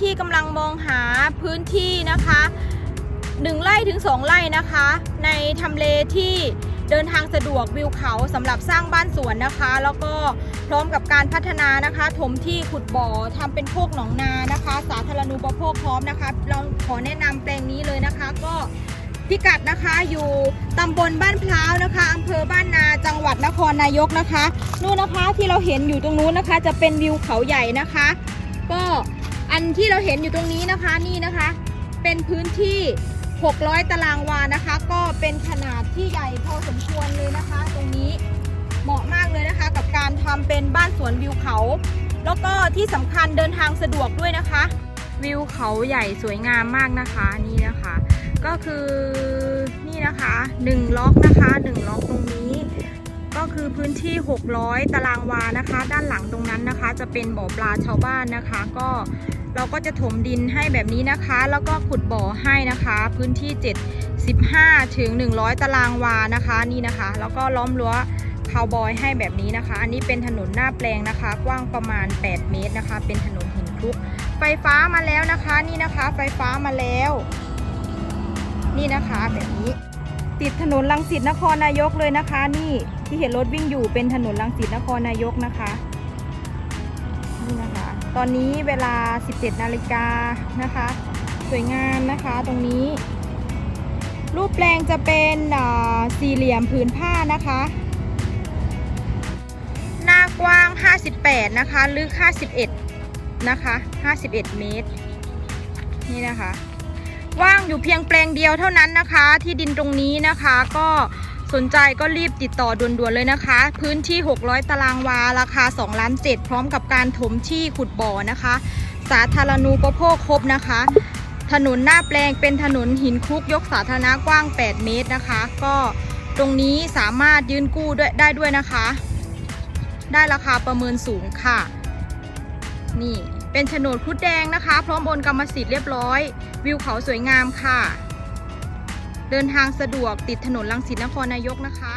ที่กำลังมองหาพื้นที่นะคะหนึ่งไร่ถึงสองไร่นะคะ ในทำเลที่เดินทางสะดวกวิวเขาสำหรับสร้างบ้านสวนนะคะ แล้วก็พร้อมกับการพัฒนานะคะ ถมที่ขุดบ่อทำเป็นโคกหนองนานะคะ สาธารณูปโภคพร้อมนะคะ เราขอแนะนำแปลงนี้เลยนะคะ ก็พิกัดนะคะอยู่ตำบลบ้านพร้าวนะคะอำเภอบ้านนาจังหวัดนครนายกนะคะ นู่นนะคะที่เราเห็นอยู่ตรงนู้นนะคะ จะเป็นวิวเขาใหญ่นะคะ ก็ อันที่เราเห็นอยู่ตรงนี้นะคะนี่นะคะ เป็นพื้นที่ 600 ตารางวานะคะ ก็เป็นขนาดที่ใหญ่พอสมควรเลยนะคะ ตรงนี้เหมาะมากเลยนะคะ กับการทำเป็นบ้านสวนวิวเขา แล้วก็ที่สำคัญเดินทางสะดวกด้วยนะคะ วิวเขาใหญ่สวยงามมากนะคะนี่นะคะ ก็คือนี่นะคะ1ล็อกนะคะ1ล็อกตรงนี้ก็คือพื้นที่ 600 ตารางวานะคะ ด้านหลังตรงนั้นนะคะ จะเป็นบ่อปลาชาวบ้านนะคะ ก็ เราก็จะถมดินให้แบบนี้นะคะ แล้วก็ขุดบ่อให้นะคะ พื้นที่ 75 ถึง 100 ตารางวานะคะนี่นะคะ แล้วก็ล้อมรั้วคาวบอยให้แบบนี้นะคะ อันนี้เป็นถนนหน้าแปลงนะคะ กว้างประมาณ 8 เมตรนะคะ เป็นถนนหินคลุก ไฟฟ้ามาแล้วนะคะ นี่นะคะ ไฟฟ้ามาแล้ว นี่นะคะแบบนี้ ติดถนนลังสิตนครนายกเลยนะคะ นี่ที่เห็นรถวิ่งอยู่เป็นถนนลังสิตนครนายกนะคะนี่นะคะ ตอนนี้เวลา 17 นาฬิกานะคะ สวยงามนะคะตรงนี้ รูปแปลงจะเป็นสี่เหลี่ยมผืนผ้านะคะ หน้ากว้าง 58 นะคะ ลึก 51 นะคะ 51 เมตร นี่นะคะ ว่างอยู่เพียงแปลงเดียวเท่านั้นนะคะ ที่ดินตรงนี้นะคะก็ สนใจก็รีบติดต่อด่วนๆเลยนะคะ พื้นที่ 600 ตารางวา ราคา2ล้าน7พร้อมกับการถมที่ขุดบ่อนะคะ สาธารณูปโภคครบนะคะ ถนนหน้าแปลงเป็นถนนหินคุกยกสาธารณะกว้าง 8 เมตรนะคะ ก็ตรงนี้สามารถยืนกู้ได้ด้วยนะคะ ได้ราคาประเมินสูงค่ะ นี่เป็นโฉนดครุดแดงนะคะ พร้อมโอนกรรมสิทธิ์เรียบร้อย วิวเขาสวยงามค่ะ เดินทางสะดวกติดถนนลังสิตนครนายกนะคะ